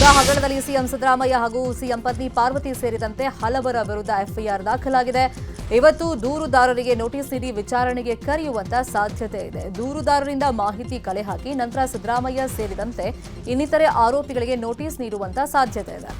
ಮುದಾ ಹಗರಣದಲ್ಲಿ ಸಿಎಂ ಸಿದ್ದರಾಮಯ್ಯ ಹಾಗೂ ಸಿಎಂ ಪತ್ನಿ ಪಾರ್ವತಿ ಸೇರಿದಂತೆ ಹಲವರ ವಿರುದ್ಧ ಎಫ್ಐಆರ್ ದಾಖಲಾಗಿದೆ. ಇವತ್ತು ದೂರುದಾರರಿಗೆ ನೋಟಿಸ್ ನೀಡಿ ವಿಚಾರಣೆಗೆ ಕರೆಯುವಂತ ಸಾಧ್ಯತೆ ಇದೆ. ದೂರುದಾರರಿಂದ ಮಾಹಿತಿ ಕಲೆ ಹಾಕಿ ನಂತರ ಸಿದ್ದರಾಮಯ್ಯ ಸೇರಿದಂತೆ ಇನ್ನಿತರೆ ಆರೋಪಿಗಳಿಗೆ ನೋಟಿಸ್ ನೀಡುವಂತ ಸಾಧ್ಯತೆ ಇದೆ.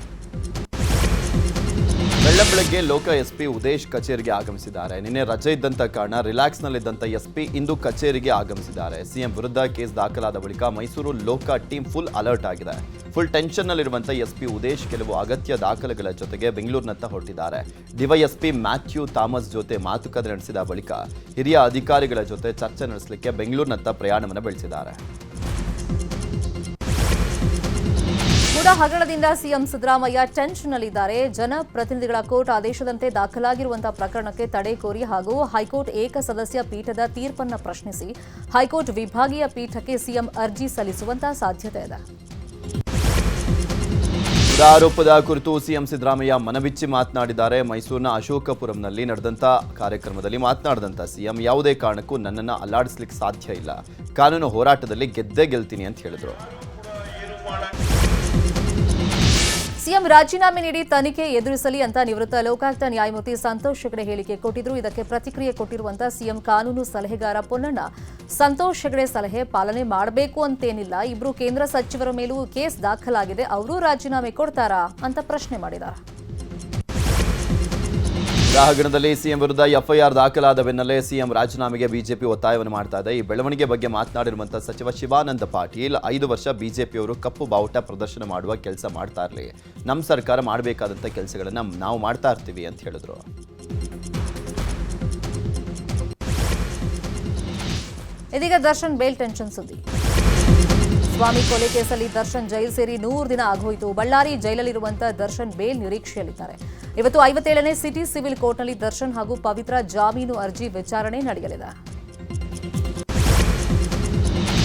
ಬೆಳ್ಳಂಬೆಳಗ್ಗೆ ಲೋಕ ಎಸ್ಪಿ ಉದೇಶ್ ಕಚೇರಿಗೆ ಆಗಮಿಸಿದ್ದಾರೆ. ನಿನ್ನೆ ರಜೆ ಇದ್ದಂತ ಕಾರಣ ರಿಲ್ಯಾಕ್ಸ್ನಲ್ಲಿದ್ದಂಥ ಎಸ್ಪಿ ಇಂದು ಕಚೇರಿಗೆ ಆಗಮಿಸಿದ್ದಾರೆ. ಸಿಎಂ ವಿರುದ್ಧ ಕೇಸ್ ದಾಖಲಾದ ಬಳಿಕ ಮೈಸೂರು ಲೋಕ ಟೀಮ್ ಫುಲ್ ಅಲರ್ಟ್ ಆಗಿದೆ. ಫುಲ್ ಟೆನ್ಷನ್ನಲ್ಲಿರುವಂಥ ಎಸ್ಪಿ ಉದೇಶ್ ಕೆಲವು ಅಗತ್ಯ ದಾಖಲೆಗಳ ಜೊತೆಗೆ ಬೆಂಗಳೂರಿನತ್ತ ಹೊರಟಿದ್ದಾರೆ. ಡಿವೈಎಸ್ಪಿ ಮ್ಯಾಥ್ಯೂ ಥಾಮಸ್ ಜೊತೆ ಮಾತುಕತೆ ನಡೆಸಿದ ಬಳಿಕ ಹಿರಿಯ ಅಧಿಕಾರಿಗಳ ಜೊತೆ ಚರ್ಚೆ ನಡೆಸಲಿಕ್ಕೆ ಬೆಂಗಳೂರಿನತ್ತ ಪ್ರಯಾಣವನ್ನು ಬೆಳೆಸಿದ್ದಾರೆ. ಮುಡಾ ಹಗರಣದಿಂದ ಸಿಎಂ ಸಿದ್ದರಾಮಯ್ಯ ಟೆನ್ಷನ್ನಲ್ಲಿದ್ದಾರೆ. ಜನಪ್ರತಿನಿಧಿಗಳ ಕೋರ್ಟ್ ಆದೇಶದಂತೆ ದಾಖಲಾಗಿರುವಂತಹ ಪ್ರಕರಣಕ್ಕೆ ತಡೆ ಕೋರಿ ಹಾಗೂ ಹೈಕೋರ್ಟ್ ಏಕಸದಸ್ಯ ಪೀಠದ ತೀರ್ಪನ್ನು ಪ್ರಶ್ನಿಸಿ ಹೈಕೋರ್ಟ್ ವಿಭಾಗೀಯ ಪೀಠಕ್ಕೆ ಸಿಎಂ ಅರ್ಜಿ ಸಲ್ಲಿಸುವಂತಹ ಸಾಧ್ಯತೆ ಇದೆ ಆರೋಪದ ಕುರಿತು ಸಿಎಂ ಸಿದ್ದರಾಮಯ್ಯ ಮನಬಿಚ್ಚಿ ಮಾತನಾಡಿದ್ದಾರೆ. ಮೈಸೂರಿನ ಅಶೋಕಪುರಂನಲ್ಲಿ ನಡೆದಂತ ಕಾರ್ಯಕ್ರಮದಲ್ಲಿ ಮಾತನಾಡಿದಂತ ಸಿಎಂ, ಯಾವುದೇ ಕಾರಣಕ್ಕೂ ನನ್ನನ್ನು ಅಲ್ಲಾಡಿಸ್ಲಿಕ್ಕೆ ಸಾಧ್ಯ ಇಲ್ಲ. ಕಾನೂನು ಹೋರಾಟದಲ್ಲಿ ಗೆದ್ದೇ ಗೆಲ್ತೀನಿ ಅಂತ ಹೇಳಿದ್ರು. ಸಿಎಂ ರಾಜೀನಾಮೆ ನೀಡಿ ತನಿಖೆ ಎದುರಿಸಲಿ ಅಂತ ನಿವೃತ್ತ ಲೋಕಾಯುಕ್ತ ನ್ಯಾಯಮೂರ್ತಿ ಸಂತೋಷ್ ಹೆಗಡೆ ಹೇಳಿಕೆ ಕೊಟ್ಟಿದ್ರು. ಇದಕ್ಕೆ ಪ್ರತಿಕ್ರಿಯೆ ಕೊಟ್ಟಿರುವಂತಹ ಸಿಎಂ ಕಾನೂನು ಸಲಹೆಗಾರ ಪೊನ್ನಣ್ಣ. ಸಂತೋಷ್ ಹೆಗಡೆ ಸಲಹೆ ಪಾಲನೆ ಮಾಡಬೇಕು ಅಂತೇನಿಲ್ಲ. ಇಬ್ರು ಕೇಂದ್ರ ಸಚಿವರ ಮೇಲೂ ಕೇಸ್ ದಾಖಲಾಗಿದೆ. ಅವರು ರಾಜೀನಾಮೆ ಕೊಡ್ತಾರಾ ಅಂತ ಪ್ರಶ್ನೆ ಮಾಡಿದ್ದಾರೆ ಮುಡಾ ಹಗರಣದಲ್ಲಿ ಸಿಎಂ ವಿರುದ್ಧ ಎಫ್ಐಆರ್ ದಾಖಲಾದ ಬೆನ್ನಲ್ಲೇ ಸಿಎಂ ರಾಜೀನಾಮೆಗೆ ಬಿಜೆಪಿ ಒತ್ತಾಯವನ್ನು ಮಾಡ್ತಾ ಇದೆ. ಈ ಬೆಳವಣಿಗೆ ಬಗ್ಗೆ ಮಾತನಾಡಿರುವಂತಹ ಸಚಿವ ಶಿವಾನಂದ ಪಾಟೀಲ್, ಐದು ವರ್ಷ ಬಿಜೆಪಿಯವರು ಕಪ್ಪು ಬಾವುಟ ಪ್ರದರ್ಶನ ಮಾಡುವ ಕೆಲಸ ಮಾಡ್ತಾ ಇರಲಿ. ನಮ್ಮ ಸರ್ಕಾರ ಮಾಡಬೇಕಾದಂಥ ಕೆಲಸಗಳನ್ನು ನಾವು ಮಾಡ್ತಾ ಇರ್ತೀವಿ ಅಂತ ಹೇಳಿದ್ರು. ಇದೀಗ ದರ್ಶನ್, ಬೇಲ್ ಟೆನ್ಷನ್ ಸುದ್ದಿ. ಸ್ವಾಮಿ ಕೊಲೆ ಕೇಸಲ್ಲಿ ದರ್ಶನ್ ಜೈಲು ಸೇರಿ ನೂರು ದಿನ ಆಗೋಯಿತು. ಬಳ್ಳಾರಿ ಜೈಲಲ್ಲಿರುವಂತಹ ದರ್ಶನ್ ಬೇಲ್ ನಿರೀಕ್ಷೆಯಲ್ಲಿದ್ದಾರೆ. ಇವತ್ತು ಐವತ್ತೇಳನೇ ಸಿಟಿ ಸಿವಿಲ್ ಕೋರ್ಟ್ನಲ್ಲಿ ದರ್ಶನ್ ಹಾಗೂ ಪವಿತ್ರ ಜಾಮೀನು ಅರ್ಜಿ ವಿಚಾರಣೆ ನಡೆಯಲಿದೆ.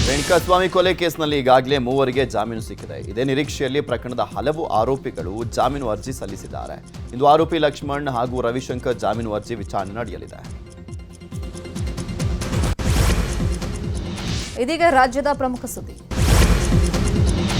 ರೇಣುಕಾಸ್ವಾಮಿ ಕೊಲೆ ಕೇಸ್ನಲ್ಲಿ ಈಗಾಗಲೇ ಮೂವರಿಗೆ ಜಾಮೀನು ಸಿಕ್ಕಿದೆ. ಇದೇ ನಿರೀಕ್ಷೆಯಲ್ಲಿ ಪ್ರಕರಣದ ಹಲವು ಆರೋಪಿಗಳು ಜಾಮೀನು ಅರ್ಜಿ ಸಲ್ಲಿಸಿದ್ದಾರೆ. ಇಂದು ಆರೋಪಿ ಲಕ್ಷ್ಮಣ್ ಹಾಗೂ ರವಿಶಂಕರ್ ಜಾಮೀನು ಅರ್ಜಿ ವಿಚಾರಣೆ ನಡೆಯಲಿದೆ. ಇದೀಗ ರಾಜ್ಯದ ಪ್ರಮುಖ ಸುದ್ದಿ.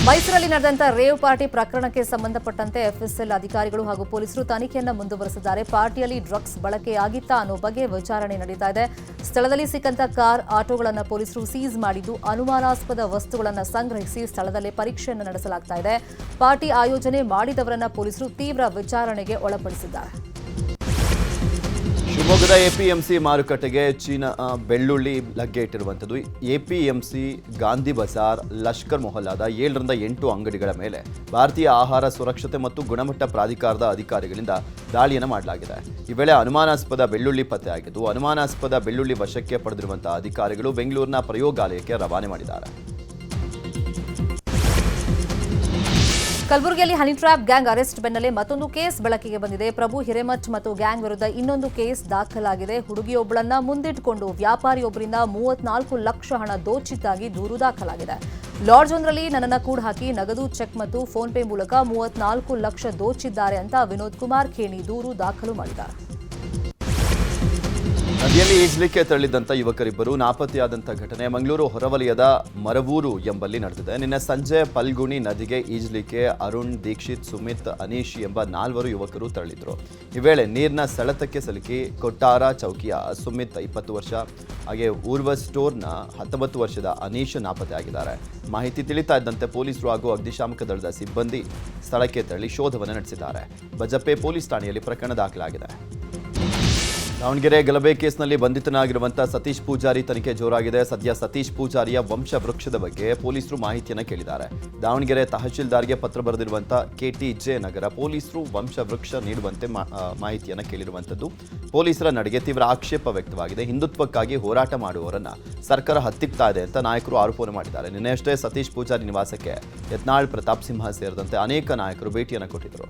ಮೈಸೂರಲ್ಲಿ ನಡೆದಂತ ರೇವ್ ಪಾರ್ಟಿ ಪ್ರಕರಣಕ್ಕೆ ಸಂಬಂಧಪಟ್ಟಂತೆ ಎಫ್ಎಸ್ಎಲ್ ಅಧಿಕಾರಿಗಳು ಹಾಗೂ ಪೊಲೀಸರು ತನಿಖೆಯನ್ನು ಮುಂದುವರೆಸಿದ್ದಾರೆ. ಪಾರ್ಟಿಯಲ್ಲಿ ಡ್ರಗ್ಸ್ ಬಳಕೆಯಾಗಿತ್ತಾ ಅನ್ನೋ ಬಗ್ಗೆ ವಿಚಾರಣೆ ನಡೀತಾ ಇದೆ. ಸ್ಥಳದಲ್ಲಿ ಸಿಕ್ಕಂತ ಕಾರ್, ಆಟೋಗಳನ್ನು ಪೊಲೀಸರು ಸೀಸ್ ಮಾಡಿದ್ದು, ಅನುಮಾನಾಸ್ಪದ ವಸ್ತುಗಳನ್ನು ಸಂಗ್ರಹಿಸಿ ಸ್ಥಳದಲ್ಲೇ ಪರೀಕ್ಷೆಯನ್ನು ನಡೆಸಲಾಗ್ತಾ ಇದೆ. ಪಾರ್ಟಿ ಆಯೋಜನೆ ಮಾಡಿದವರನ್ನ ಪೊಲೀಸರು ತೀವ್ರ ವಿಚಾರಣೆಗೆ ಒಳಪಡಿಸಿದ್ದಾರೆ. ಶಿವಮೊಗ್ಗದ ಎಪಿಎಂಸಿ ಮಾರುಕಟ್ಟೆಗೆ ಚೀನಾ ಬೆಳ್ಳುಳ್ಳಿ ಲಗ್ಗೆ ಇಟ್ಟಿರುವಂಥದ್ದು. ಎಪಿಎಂಸಿ, ಗಾಂಧಿ ಬಜಾರ್, ಲಷ್ಕರ್ ಮೊಹಲ್ಲಾದ ಏಳರಿಂದ ಎಂಟು ಅಂಗಡಿಗಳ ಮೇಲೆ ಭಾರತೀಯ ಆಹಾರ ಸುರಕ್ಷತೆ ಮತ್ತು ಗುಣಮಟ್ಟ ಪ್ರಾಧಿಕಾರದ ಅಧಿಕಾರಿಗಳಿಂದ ದಾಳಿಯನ್ನು ಮಾಡಲಾಗಿದೆ. ಈ ವೇಳೆ ಅನುಮಾನಾಸ್ಪದ ಬೆಳ್ಳುಳ್ಳಿ ಪತ್ತೆಯಾಗಿದ್ದು ಅನುಮಾನಾಸ್ಪದ ಬೆಳ್ಳುಳ್ಳಿ ವಶಕ್ಕೆ ಪಡೆದಿರುವಂತಹ ಅಧಿಕಾರಿಗಳು ಬೆಂಗಳೂರಿನ ಪ್ರಯೋಗಾಲಯಕ್ಕೆ ರವಾನೆ ಮಾಡಿದ್ದಾರೆ. ಕಲಬುರಗಿಯಲ್ಲಿ ಹನಿ ಟ್ರ್ಯಾಪ್ ಗ್ಯಾಂಗ್ ಅರೆಸ್ಟ್ ಬೆನ್ನಲ್ಲೇ ಮತ್ತೊಂದು ಕೇಸ್ ಬೆಳಕಿಗೆ ಬಂದಿದೆ. ಪ್ರಭು ಹಿರೇಮಠ್ ಮತ್ತು ಗ್ಯಾಂಗ್ ವಿರುದ್ಧ ಇನ್ನೊಂದು ಕೇಸ್ ದಾಖಲಾಗಿದೆ. ಹುಡುಗಿಯೊಬ್ಬಳನ್ನ ಮುಂದಿಟ್ಟುಕೊಂಡು ವ್ಯಾಪಾರಿಯೊಬ್ಬರಿಂದ ಮೂವತ್ನಾಲ್ಕು ಲಕ್ಷ ಹಣ ದೋಚಿದ್ದಾಗಿ ದೂರು ದಾಖಲಾಗಿದೆ. ಲಾಡ್ಜ್ ಒಂದರಲ್ಲಿ ನನ್ನನ್ನ ಕೂಡ ಹಾಕಿ ನಗದು ಚೆಕ್ ಮತ್ತು ಫೋನ್ ಪೇ ಮೂಲಕ ಮೂವತ್ನಾಲ್ಕು ಲಕ್ಷ ದೋಚಿದ್ದಾರೆ ಅಂತ ವಿನೋದ್ ಕುಮಾರ್ ಖೇಣಿ ದೂರು ದಾಖಲು ಮಾಡಿದ್ದಾರೆ. ನದಿಯಲ್ಲಿ ಈಜಲಿಕ್ಕೆ ತೆರಳಿದ್ದಂಥ ಯುವಕರಿಬ್ಬರು ನಾಪತ್ತೆಯಾದಂಥ ಘಟನೆ. ಮಂಗಳೂರು ಹೊರವಲಯದ ಮರವೂರು ಎಂಬಲ್ಲಿ ನಡೆದಿದೆ. ನಿನ್ನೆ ಸಂಜೆ ಪಲ್ಗುಣಿ ನದಿಗೆ ಈಜಲಿಕ್ಕೆ ಅರುಣ್, ದೀಕ್ಷಿತ್, ಸುಮಿತ್, ಅನೀಶ್ ಎಂಬ ನಾಲ್ವರು ಯುವಕರು ತೆರಳಿದ್ರು. ಈ ವೇಳೆ ನೀರಿನ ಸೆಳೆತಕ್ಕೆ ಸಿಲುಕಿ ಕೊಟ್ಟಾರ ಚೌಕಿಯ ಸುಮಿತ್ ಇಪ್ಪತ್ತು ವರ್ಷ, ಹಾಗೆ ಊರ್ವ ಸ್ಟೋರ್ನ ಹತ್ತೊಂಬತ್ತು ವರ್ಷದ ಅನೀಶ್ ನಾಪತ್ತೆಯಾಗಿದ್ದಾರೆ. ಮಾಹಿತಿ ತಿಳಿತಾ ಇದ್ದಂತೆ ಪೊಲೀಸರು ಹಾಗೂ ಅಗ್ನಿಶಾಮಕ ದಳದ ಸಿಬ್ಬಂದಿ ಸ್ಥಳಕ್ಕೆ ತೆರಳಿ ಶೋಧವನ್ನು ನಡೆಸಿದ್ದಾರೆ. ಬಜಪೆ ಪೊಲೀಸ್ ಠಾಣೆಯಲ್ಲಿ ಪ್ರಕರಣ ದಾಖಲಾಗಿದೆ. ದಾವಣಗೆರೆ ಗಲಭೆ ಕೇಸ್ನಲ್ಲಿ ಬಂಧಿತನಾಗಿರುವಂತಹ ಸತೀಶ್ ಪೂಜಾರಿ ತನಿಖೆ ಜೋರಾಗಿದೆ. ಸದ್ಯ ಸತೀಶ್ ಪೂಜಾರಿಯ ವಂಶ ವೃಕ್ಷದ ಬಗ್ಗೆ ಪೊಲೀಸರು ಮಾಹಿತಿಯನ್ನು ಕೇಳಿದ್ದಾರೆ. ದಾವಣಗೆರೆ ತಹಶೀಲ್ದಾರ್ಗೆ ಪತ್ರ ಬರೆದಿರುವಂತಹ ಕೆಟಿಜೆ ನಗರ ಪೊಲೀಸರು ವಂಶ ವೃಕ್ಷ ನೀಡುವಂತೆ ಮಾಹಿತಿಯನ್ನು ಕೇಳಿರುವಂಥದ್ದು. ಪೊಲೀಸರ ನಡೆಗೆ ತೀವ್ರ ಆಕ್ಷೇಪ ವ್ಯಕ್ತವಾಗಿದೆ. ಹಿಂದುತ್ವಕ್ಕಾಗಿ ಹೋರಾಟ ಮಾಡುವವರನ್ನ ಸರ್ಕಾರ ಹತ್ತಿಕ್ತಾ ಇದೆ ಅಂತ ನಾಯಕರು ಆರೋಪವನ್ನು ಮಾಡಿದ್ದಾರೆ. ನಿನ್ನೆಯಷ್ಟೇ ಸತೀಶ್ ಪೂಜಾರಿ ನಿವಾಸಕ್ಕೆ ಯತ್ನಾಳ್ ಪ್ರತಾಪ್ ಸಿಂಹ ಸೇರಿದಂತೆ ಅನೇಕ ನಾಯಕರು ಭೇಟಿಯನ್ನು ಕೊಟ್ಟಿದ್ದರು.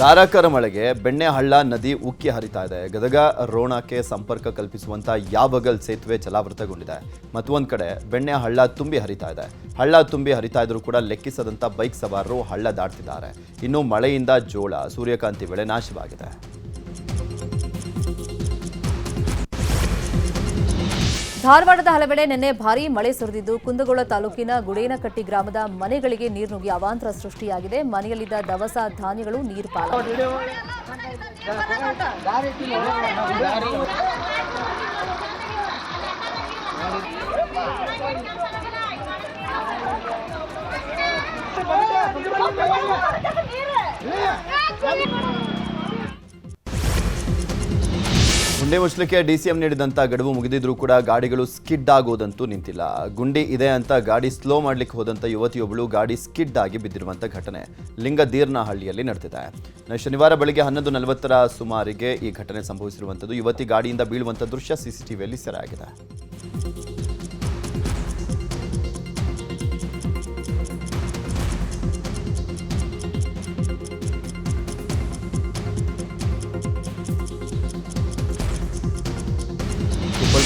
ಧಾರಾಕಾರ ಮಳೆಗೆ ಬೆಣ್ಣೆಹಳ್ಳ ನದಿ ಉಕ್ಕಿ ಹರಿತಾ ಇದೆ. ಗದಗ, ರೋಣಕ್ಕೆ ಸಂಪರ್ಕ ಕಲ್ಪಿಸುವಂತ ಯಾವಗಲ್ ಸೇತುವೆ ಜಲಾವೃತಗೊಂಡಿದೆ. ಮತ್ತೊಂದು ಕಡೆ ಬೆಣ್ಣೆ ಹಳ್ಳ ತುಂಬಿ ಹರಿತಾ ಇದೆ. ಹಳ್ಳ ತುಂಬಿ ಹರಿತಾ ಇದ್ರೂ ಕೂಡ ಲೆಕ್ಕಿಸದಂತ ಬೈಕ್ ಸವಾರರು ಹಳ್ಳ ದಾಟ್ತಿದ್ದಾರೆ. ಇನ್ನು ಮಳೆಯಿಂದ ಜೋಳ, ಸೂರ್ಯಕಾಂತಿ ಬೆಳೆ ನಾಶವಾಗಿದೆ. ಧಾರವಾಡದ ಹಲವೆಡೆ ನಿನ್ನೆ ಭಾರೀ ಮಳೆ ಸುರಿದಿದ್ದು ಕುಂದಗೋಳ ತಾಲೂಕಿನ ಗುಡೇನಕಟ್ಟಿ ಗ್ರಾಮದ ಮನೆಗಳಿಗೆ ನೀರು ನುಗ್ಗಿ ಅವಾಂತರ ಸೃಷ್ಟಿಯಾಗಿದೆ ಮನೆಯಲ್ಲಿದ್ದ ದವಸ ಧಾನ್ಯಗಳು ನೀರು ಪಾಲಾಗಿವೆ ಗುಂಡಿ ಮುಚ್ಚಲಿಕ್ಕೆ ಡಿಸಿಎಂ ನೀಡಿದಂತ ಗಡುವು ಮುಗಿದಿದ್ರೂ ಕೂಡ ಗಾಡಿಗಳು ಸ್ಕಿಡ್ ಆಗೋದಂತೂ ನಿಂತಿಲ್ಲ. ಗುಂಡಿ ಇದೆ ಅಂತ ಗಾಡಿ ಸ್ಲೋ ಮಾಡ್ಲಿಕ್ಕೆ ಹೋದಂತ ಯುವತಿಯೊಬ್ಬಳು ಗಾಡಿ ಸ್ಕಿಡ್ ಆಗಿ ಬಿದ್ದಿರುವಂಥ ಘಟನೆ ಲಿಂಗದೀರ್ನಹಳ್ಳಿಯಲ್ಲಿ ನಡೆದಿದೆ. ಶನಿವಾರ ಬೆಳಗ್ಗೆ ಹನ್ನೊಂದು ನಲವತ್ತರ ಸುಮಾರಿಗೆ ಈ ಘಟನೆ ಸಂಭವಿಸಿರುವಂಥದ್ದು ಯುವತಿ ಗಾಡಿಯಿಂದ ಬೀಳುವಂಥ ದೃಶ್ಯ ಸಿಸಿಟಿವಿಯಲ್ಲಿ ಸೆರೆಯಾಗಿದೆ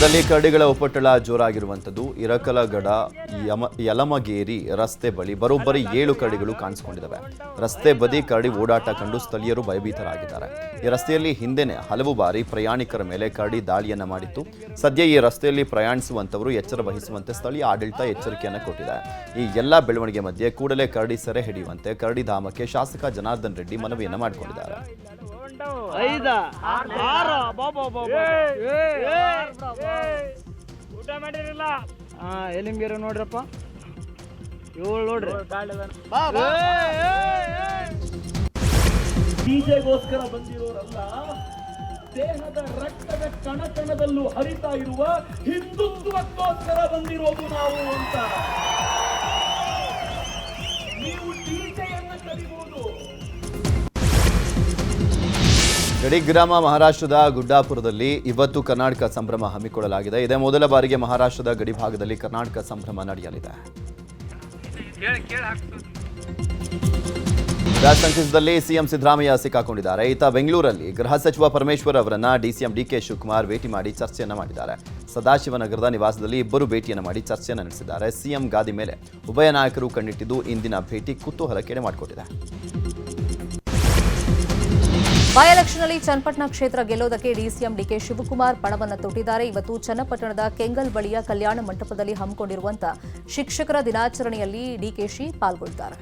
ಕೊಪ್ಪಳದಲ್ಲಿ ಕರಡಿಗಳ ಉಪಟಳ ಜೋರಾಗಿರುವಂಥದ್ದು. ಇರಕಲಗಡ, ಯಮ, ಯಲಮಗೇರಿ ರಸ್ತೆ ಬಳಿ ಬರೋಬ್ಬರಿ ಏಳು ಕರಡಿಗಳು ಕಾಣಿಸಿಕೊಂಡಿದ್ದಾವೆ. ರಸ್ತೆ ಬದಿ ಕರಡಿ ಓಡಾಟ ಕಂಡು ಸ್ಥಳೀಯರು ಭಯಭೀತರಾಗಿದ್ದಾರೆ. ಈ ರಸ್ತೆಯಲ್ಲಿ ಹಿಂದೆನೆ ಹಲವು ಬಾರಿ ಪ್ರಯಾಣಿಕರ ಮೇಲೆ ಕರಡಿ ದಾಳಿಯನ್ನು ಮಾಡಿತ್ತು. ಸದ್ಯ ಈ ರಸ್ತೆಯಲ್ಲಿ ಪ್ರಯಾಣಿಸುವಂಥವರು ಎಚ್ಚರ ವಹಿಸುವಂತೆ ಸ್ಥಳೀಯ ಆಡಳಿತ ಎಚ್ಚರಿಕೆಯನ್ನು ಕೊಟ್ಟಿದೆ. ಈ ಎಲ್ಲ ಬೆಳವಣಿಗೆ ಮಧ್ಯೆ ಕೂಡಲೇ ಕರಡಿ ಸೆರೆ ಹಿಡಿಯುವಂತೆ ಕರಡಿ ಧಾಮಕ್ಕೆ ಶಾಸಕ ಜನಾರ್ದನ್ ರೆಡ್ಡಿ ಮನವಿಯನ್ನು ಮಾಡಿಕೊಂಡಿದ್ದಾರೆ. ಐದ ಆರು ಬಾಬಾ ಊಟ ಮಾಡಿರಲ್ಲ ಹಾ ಎಲ್ಲಿಂಗಿರ ನೋಡ್ರಪ್ಪ? ಏಳು ನೋಡ್ರಿ. ಬೀಜಗೋಸ್ಕರ ಬಂದಿರೋರಲ್ಲ ದೇಹದ ರಕ್ತದ ಕಣಕಣದಲ್ಲೂ ಹರಿತಾ ಇರುವ ಹಿಂದುತ್ವಕ್ಕೋಸ್ಕರ ಬಂದಿರೋದು ನಾವು ಅಂತ. ಗಡಿ ಗ್ರಾಮ ಮಹಾರಾಷ್ಟ್ರದ ಗುಡ್ಡಾಪುರದಲ್ಲಿ ಇವತ್ತು ಕರ್ನಾಟಕ ಸಂಭ್ರಮ ಹಮ್ಮಿಕೊಳ್ಳಲಾಗಿದೆ. ಇದೇ ಮೊದಲ ಬಾರಿಗೆ ಮಹಾರಾಷ್ಟ್ರದ ಗಡಿ ಭಾಗದಲ್ಲಿ ಕರ್ನಾಟಕ ಸಂಭ್ರಮ ನಡೆಯಲಿದೆ. ಸಂಕೇತದಲ್ಲಿ ಸಿಎಂ ಸಿದ್ದರಾಮಯ್ಯ ಸಿಕ್ಕಾಕೊಂಡಿದ್ದಾರೆ. ಈತ ಬೆಂಗಳೂರಲ್ಲಿ ಗೃಹ ಸಚಿವ ಪರಮೇಶ್ವರ್ ಅವರನ್ನ ಡಿಸಿಎಂ ಡಿಕೆ ಶಿವಕುಮಾರ್ ಭೇಟಿ ಮಾಡಿ ಚರ್ಚೆಯನ್ನು ಮಾಡಿದ್ದಾರೆ. ಸದಾಶಿವನಗರದ ನಿವಾಸದಲ್ಲಿ ಇಬ್ಬರು ಭೇಟಿಯನ್ನು ಮಾಡಿ ಚರ್ಚೆಯನ್ನು ನಡೆಸಿದ್ದಾರೆ. ಸಿಎಂ ಗಾದಿ ಮೇಲೆ ಉಭಯ ನಾಯಕರು ಕಣ್ಣಿಟ್ಟಿದ್ದು ಇಂದಿನ ಭೇಟಿ ಕುತೂಹಲ ಕೆಡೆ ಮಾಡಿಕೊಟ್ಟಿದೆ. ಬೈ ಎಲೆಕ್ಷನ್ನಲ್ಲಿ ಚನ್ನಪಟ್ಟಣ ಕ್ಷೇತ್ರ ಗೆಲ್ಲೋದಕ್ಕೆ ಡಿಸಿಎಂ ಡಿಕೆ ಶಿವಕುಮಾರ್ ಪಣವನ್ನು ತೊಟ್ಟಿದ್ದಾರೆ. ಇವತ್ತು ಚನ್ನಪಟ್ಟಣದ ಕೆಂಗಲ್ ಬಳಿಯ ಕಲ್ಯಾಣ ಮಂಟಪದಲ್ಲಿ ಹಮ್ಮಿಕೊಂಡಿರುವಂತ ಶಿಕ್ಷಕರ ದಿನಾಚರಣೆಯಲ್ಲಿ ಡಿಕೆಶಿ ಪಾಲ್ಗೊಳ್ತಾರೆ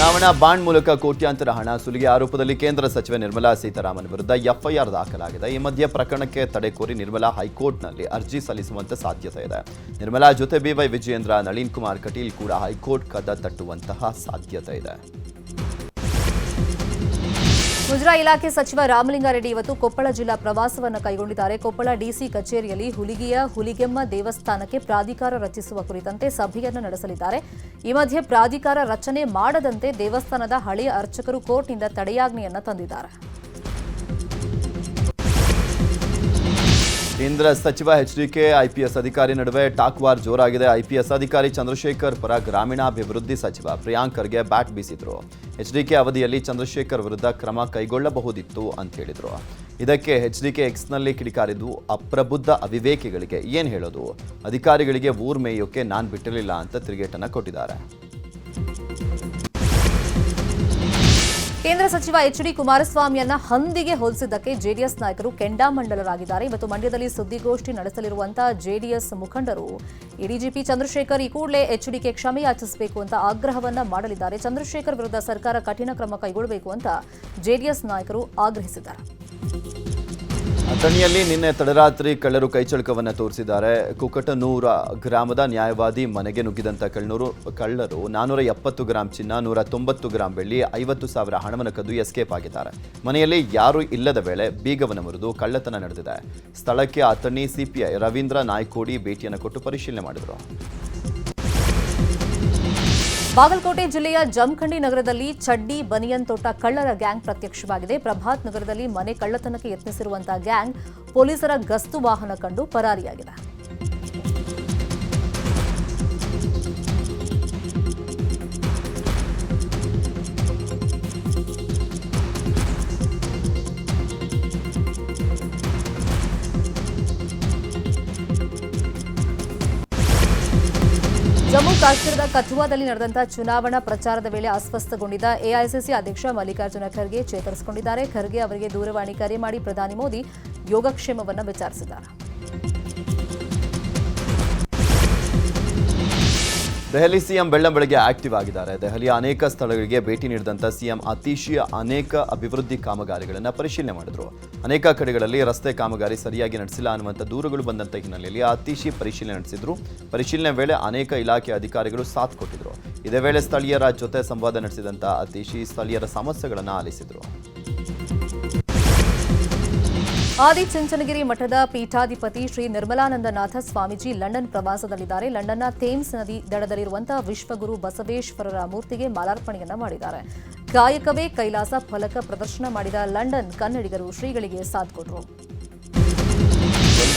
ಚುನಾವಣಾ ಬಾಂಡ್ ಮೂಲಕ ಕೋಟ್ಯಾಂತರ ಹಣ ಸುಲಿಗೆ ಆರೋಪದಲ್ಲಿ ಕೇಂದ್ರ ಸಚಿವೆ ನಿರ್ಮಲಾ ಸೀತಾರಾಮನ್ ವಿರುದ್ಧ ಎಫ್ಐಆರ್ ದಾಖಲಾಗಿದೆ. ಈ ಮಧ್ಯೆ ಪ್ರಕರಣಕ್ಕೆ ತಡೆ ಕೋರಿ ನಿರ್ಮಲಾ ಹೈಕೋರ್ಟ್ನಲ್ಲಿ ಅರ್ಜಿ ಸಲ್ಲಿಸುವಂತೆ ಸಾಧ್ಯತೆ ಇದೆ. ನಿರ್ಮಲಾ ಜೊತೆ ಬಿವೈ ವಿಜಯೇಂದ್ರ, ನಳಿನ್ ಕುಮಾರ್ ಕಟೀಲ್ ಕೂಡ ಹೈಕೋರ್ಟ್ ಕದ ತಟ್ಟುವಂತಹ ಸಾಧ್ಯತೆ ಇದೆ. ಮುಜರಾ ಇಲಾಖೆ ಸಚಿವ ರಾಮಲಿಂಗಾರೆಡ್ಡಿ ಇವತ್ತು ಕೊಪ್ಪಳ ಜಿಲ್ಲಾ ಪ್ರವಾಸವನ್ನು ಕೈಗೊಂಡಿದ್ದಾರೆ. ಕೊಪ್ಪಳ ಡಿಸಿ ಕಚೇರಿಯಲ್ಲಿ ಹುಲಿಗಿಯ ಹುಲಿಗೆಮ್ಮ ದೇವಸ್ಥಾನಕ್ಕೆ ಪ್ರಾಧಿಕಾರ ರಚಿಸುವ ಕುರಿತಂತೆ ಸಭೆಯನ್ನು ನಡೆಸಲಿದ್ದಾರೆ. ಈ ಮಧ್ಯೆ ಪ್ರಾಧಿಕಾರ ರಚನೆ ಮಾಡದಂತೆ ದೇವಸ್ಥಾನದ ಹಳೆಯ ಅರ್ಚಕರು ಕೋರ್ಟ್ನಿಂದ ತಡೆಯಾಜ್ಞೆಯನ್ನು ತಂದಿದ್ದಾರೆ. ಕೇಂದ್ರ ಸಚಿವ ಎಚ್ ಡಿ ಕೆ ಐಪಿಎಸ್ ಅಧಿಕಾರಿ ನಡುವೆ ಟಾಕ್ ವಾರ್ ಜೋರಾಗಿದೆ. ಐಪಿಎಸ್ ಅಧಿಕಾರಿ ಚಂದ್ರಶೇಖರ್ ಪರ ಗ್ರಾಮೀಣಾಭಿವೃದ್ಧಿ ಸಚಿವ ಪ್ರಿಯಾಂಕ್ ಖರ್ಗೆ ಬ್ಯಾಟ್ ಬೀಸಿದ್ರು. ಎಚ್ ಡಿ ಕೆ ಅವಧಿಯಲ್ಲಿ ಚಂದ್ರಶೇಖರ್ ವಿರುದ್ಧ ಕ್ರಮ ಕೈಗೊಳ್ಳಬಹುದಿತ್ತು ಅಂತ ಹೇಳಿದರು. ಇದಕ್ಕೆ ಕೆ ಎಕ್ಸ್ನಲ್ಲಿ ಕಿಡಿಕಾರಿದ್ದು ಅಪ್ರಬುದ್ಧ ಅವಿವೇಕಿಗಳಿಗೆ ಏನು ಹೇಳೋದು? ಅಧಿಕಾರಿಗಳಿಗೆ ಊರ್ ಮೇಯೋಕೆ ನಾನು ಬಿಟ್ಟಿರಲಿಲ್ಲ ಅಂತ ತಿರುಗೇಟನ್ನ ಕೊಟ್ಟಿದ್ದಾರೆ. ಕೇಂದ್ರ ಸಚಿವ ಎಚ್ ಡಿ ಕುಮಾರಸ್ವಾಮಿಯನ್ನ ಹಂದಿಗೆ ಹೋಲಿಸಿದ್ದಕ್ಕೆ ಜೆಡಿಎಸ್ ನಾಯಕರು ಕೆಂಡಾಮಂಡಲರಾಗಿದ್ದಾರೆ. ಇವತ್ತು ಮಂಡ್ಯದಲ್ಲಿ ಸುದ್ದಿಗೋಷ್ಠಿ ನಡೆಸಲಿರುವಂತಹ ಜೆಡಿಎಸ್ ಮುಖಂಡರು ಎಡಿಜಿಪಿ ಚಂದ್ರಶೇಖರ್ ಈ ಕೂಡಲೇ ಎಚ್ಡಿಕೆ ಕ್ಷಮೆ ಯಾಚಿಸಬೇಕು ಅಂತ ಆಗ್ರಹವನ್ನ ಮಾಡಲಿದ್ದಾರೆ. ಚಂದ್ರಶೇಖರ್ ವಿರುದ್ಧ ಸರ್ಕಾರ ಕಠಿಣ ಕ್ರಮ ಕೈಗೊಳ್ಳಬೇಕು ಅಂತ ಜೆಡಿಎಸ್ ನಾಯಕರು ಆಗ್ರಹಿಸಿದ್ದಾರೆ. ಅಥಣಿಯಲ್ಲಿ ನಿನ್ನೆ ತಡರಾತ್ರಿ ಕಳ್ಳರು ಕೈಚಳಕವನ್ನು ತೋರಿಸಿದ್ದಾರೆ. ಕುಕಟನೂರ ಗ್ರಾಮದ ನ್ಯಾಯವಾದಿ ಮನೆಗೆ ನುಗ್ಗಿದಂಥ ಕಳ್ಳರು ಕಳ್ಳರು ನಾನೂರ ಎಪ್ಪತ್ತು ಗ್ರಾಂ ಚಿನ್ನ, ನೂರ ತೊಂಬತ್ತು ಗ್ರಾಂ ಬೆಳ್ಳಿ, ಐವತ್ತು ಸಾವಿರ ಹಣವನ್ನು ಕದ್ದು ಎಸ್ಕೇಪ್ ಆಗಿದ್ದಾರೆ. ಮನೆಯಲ್ಲಿ ಯಾರೂ ಇಲ್ಲದ ವೇಳೆ ಬೀಗವನ್ನು ಮುರಿದು ಕಳ್ಳತನ ನಡೆದಿದೆ. ಸ್ಥಳಕ್ಕೆ ಅಥಣಿ ಸಿಪಿಐ ರವೀಂದ್ರ ನಾಯ್ಕೋಡಿ ಭೇಟಿಯನ್ನು ಕೊಟ್ಟು ಪರಿಶೀಲನೆ ಮಾಡಿದರು. ಬಾಗಲಕೋಟೆ ಜಿಲ್ಲೆಯ ಜಮಖಂಡಿ ನಗರದಲ್ಲಿ ಚಡ್ಡಿ, ಬನಿಯನ್ ತೋಟ ಕಳ್ಳರ ಗ್ಯಾಂಗ್ ಪ್ರತ್ಯಕ್ಷವಾಗಿದೆ. ಪ್ರಭಾತ್ ನಗರದಲ್ಲಿ ಮನೆ ಕಳ್ಳತನಕ್ಕೆ ಯತ್ನಿಸಿರುವಂತಹ ಗ್ಯಾಂಗ್ ಪೊಲೀಸರ ಗಸ್ತು ವಾಹನ ಕಂಡು ಪರಾರಿಯಾಗಿದೆ. ಕಾಶ್ಮೀರದ ಕಥುವಾದಲ್ಲಿ ನಡೆದಂತಹ ಚುನಾವಣಾ ಪ್ರಚಾರದ ವೇಳೆ ಅಸ್ವಸ್ಥಗೊಂಡಿದ್ದ ಎಐಸಿಸಿ ಅಧ್ಯಕ್ಷ ಮಲ್ಲಿಕಾರ್ಜುನ ಖರ್ಗೆ ಚೇತರಿಸಿಕೊಂಡಿದ್ದಾರೆ. ಖರ್ಗೆ ಅವರಿಗೆ ದೂರವಾಣಿ ಕರೆ ಮಾಡಿ ಪ್ರಧಾನಿ ಮೋದಿ ಯೋಗಕ್ಷೇಮವನ್ನು ವಿಚಾರಿಸಿದ್ದಾರೆ. ದೆಹಲಿ ಸಿಎಂ ಬೆಳ್ಳಂಬೆಳಗ್ಗೆ ಆಕ್ಟಿವ್ ಆಗಿದ್ದಾರೆ. ದೆಹಲಿಯ ಅನೇಕ ಸ್ಥಳಗಳಿಗೆ ಭೇಟಿ ನೀಡಿದಂಥ ಸಿಎಂ ಅತೀಶಿಯ ಅನೇಕ ಅಭಿವೃದ್ಧಿ ಕಾಮಗಾರಿಗಳನ್ನು ಪರಿಶೀಲನೆ ಮಾಡಿದರು. ಅನೇಕ ಕಡೆಗಳಲ್ಲಿ ರಸ್ತೆ ಕಾಮಗಾರಿ ಸರಿಯಾಗಿ ನಡೆಸಿಲ್ಲ ಅನ್ನುವಂಥ ದೂರುಗಳು ಬಂದಂಥ ಹಿನ್ನೆಲೆಯಲ್ಲಿ ಅತೀಶಿ ಪರಿಶೀಲನೆ ನಡೆಸಿದ್ರು. ಪರಿಶೀಲನೆ ವೇಳೆ ಅನೇಕ ಇಲಾಖೆ ಅಧಿಕಾರಿಗಳು ಸಾಥ್ ಕೊಟ್ಟಿದ್ರು. ಇದೇ ವೇಳೆ ಸ್ಥಳೀಯರ ಜೊತೆ ಸಂವಾದ ನಡೆಸಿದಂಥ ಅತೀಶಿ ಸ್ಥಳೀಯರ ಸಮಸ್ಯೆಗಳನ್ನು ಆಲಿಸಿದರು. ಆದಿಚುಂಚನಗಿರಿ ಮಠದ ಪೀಠಾಧಿಪತಿ ಶ್ರೀ ನಿರ್ಮಲಾನಂದನಾಥ ಸ್ವಾಮೀಜಿ ಲಂಡನ್ ಪ್ರವಾಸದಲ್ಲಿದ್ದಾರೆ. ಲಂಡನ್ನ ಥೇಮ್ಸ್ ನದಿ ದಡದಲ್ಲಿರುವಂತಹ ವಿಶ್ವಗುರು ಬಸವೇಶ್ವರರ ಮೂರ್ತಿಗೆ ಮಾಲಾರ್ಪಣೆಯನ್ನ ಮಾಡಿದ್ದಾರೆ. ಗಾಯಕವೇ ಕೈಲಾಸ ಫಲಕ ಪ್ರದರ್ಶನ ಮಾಡಿದ ಲಂಡನ್ ಕನ್ನಡಿಗರು ಶ್ರೀಗಳಿಗೆ ಸಾಥ್ ಕೊಟ್ಟರು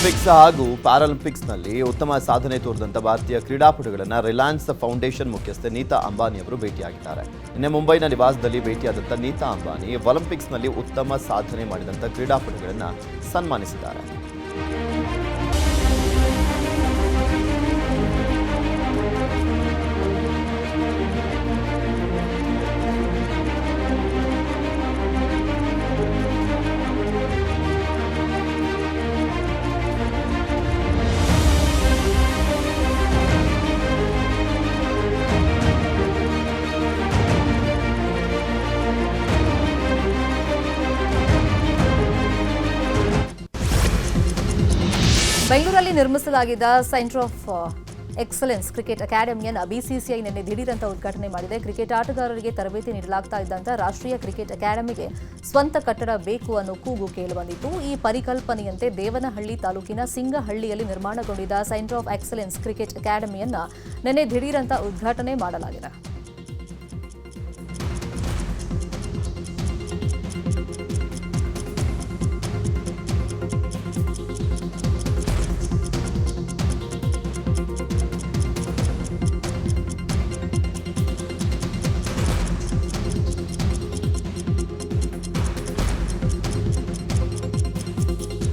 ಒಲಿಂಪಿಕ್ಸ್ ಹಾಗೂ ಪ್ಯಾರಾಲಿಂಪಿಕ್ಸ್ನಲ್ಲಿ ಉತ್ತಮ ಸಾಧನೆ ತೋರಿದಂಥ ಭಾರತೀಯ ಕ್ರೀಡಾಪಟುಗಳನ್ನು ರಿಲಯನ್ಸ್ ಫೌಂಡೇಶನ್ ಮುಖ್ಯಸ್ಥೆ ನೀತಾ ಅಂಬಾನಿ ಅವರು ಭೇಟಿಯಾಗಿದ್ದಾರೆ. ನಿನ್ನೆ ಮುಂಬೈನ ನಿವಾಸದಲ್ಲಿ ಭೇಟಿಯಾದಂಥ ನೀತಾ ಅಂಬಾನಿ ಒಲಿಂಪಿಕ್ಸ್ನಲ್ಲಿ ಉತ್ತಮ ಸಾಧನೆ ಮಾಡಿದಂಥ ಕ್ರೀಡಾಪಟುಗಳನ್ನು ಸನ್ಮಾನಿಸಿದ್ದಾರೆ. ಬೆಂಗಳೂರಲ್ಲಿ ನಿರ್ಮಿಸಲಾಗಿದ್ದ ಸೆಂಟರ್ ಆಫ್ ಎಕ್ಸಲೆನ್ಸ್ ಕ್ರಿಕೆಟ್ ಅಕಾಡೆಮಿಯನ್ನು ಬಿಸಿಸಿಐ ನಿನ್ನೆ ದಿಢೀರಂತ ಉದ್ಘಾಟನೆ ಮಾಡಿದೆ. ಕ್ರಿಕೆಟ್ ಆಟಗಾರರಿಗೆ ತರಬೇತಿ ನೀಡಲಾಗ್ತಾ ರಾಷ್ಟ್ರೀಯ ಕ್ರಿಕೆಟ್ ಅಕಾಡೆಮಿಗೆ ಸ್ವಂತ ಕಟ್ಟಡ ಬೇಕು ಅನ್ನೋ ಕೂಗು ಕೇಳಿಬಂದಿತ್ತು ಈ ಪರಿಕಲ್ಪನೆಯಂತೆ ದೇವನಹಳ್ಳಿ ತಾಲೂಕಿನ ಸಿಂಗಹಳ್ಳಿಯಲ್ಲಿ ನಿರ್ಮಾಣಗೊಂಡಿದ್ದ ಸೆಂಟರ್ ಆಫ್ ಎಕ್ಸಲೆನ್ಸ್ ಕ್ರಿಕೆಟ್ ಅಕಾಡೆಮಿಯನ್ನು ನಿನ್ನೆ ದಿಢೀರಂತ ಉದ್ಘಾಟನೆ ಮಾಡಲಾಗಿದೆ.